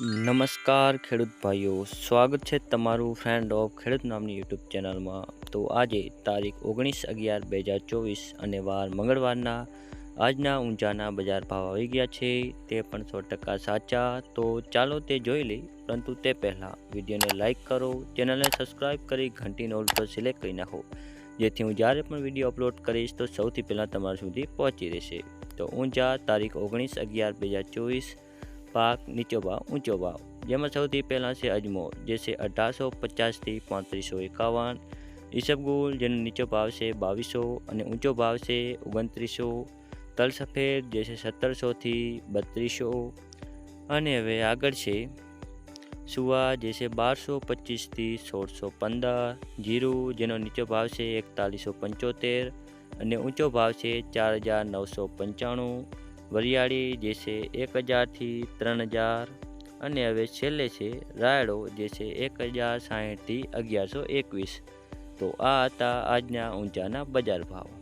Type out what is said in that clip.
નમસ્કાર ખેડૂત ભાઈઓ, સ્વાગત છે તમારું ફ્રેન્ડ ઓફ ખેડૂત નામની યુટ્યુબ ચેનલમાં. તો આજે તારીખ ઓગણીસ અગિયાર બે હજાર ચોવીસ અને વાર મંગળવારના આજના ઊંચાના બજાર ભાવ આવી ગયા છે. તે પણ સો ટકા સાચા. તો ચાલો તે જોઈ લઈ, પરંતુ તે પહેલાં વિડીયોને લાઇક કરો, ચેનલને સબસ્ક્રાઈબ કરી ઘંટીનો ઓલ પર સિલેક્ટ કરી નાખો. જેથી હું જ્યારે પણ વીડિયો અપલોડ કરીશ, તો સૌથી પહેલાં તમારા સુધી પહોંચી રહેશે. તો ઊંચા તારીખ ઓગણીસ અગિયાર બે હજાર ચોવીસ પાક નીચો ભાવ, ઊંચો ભાવ. જેમાં સૌથી પહેલાં છે અજમો, જે છે અઢારસો પચાસથી પાંત્રીસો એકાવન. ઈસબગુલ જેનો નીચો ભાવ છે બાવીસો અને ઊંચો ભાવ છે ઓગણત્રીસો. તલ સફેદ, જે છે સત્તરસોથી બત્રીસો. અને હવે આગળ છે સુવા, જે છે બારસો પચીસથી સોળસો પંદર. જીરું, જેનો નીચો ભાવ છે એકતાલીસો પંચોતેર અને ઊંચો ભાવ છે ચાર હજાર નવસો પંચાણું. વરિયાળી જે છે એક હજારથી ત્રણ હજાર અને હવે છેલ્લે છે રાયડો જે છે એક હજાર સાહીઠથી અગિયારસો એકવીસ. તો આ હતા આજના ઊંચાના બજાર ભાવ.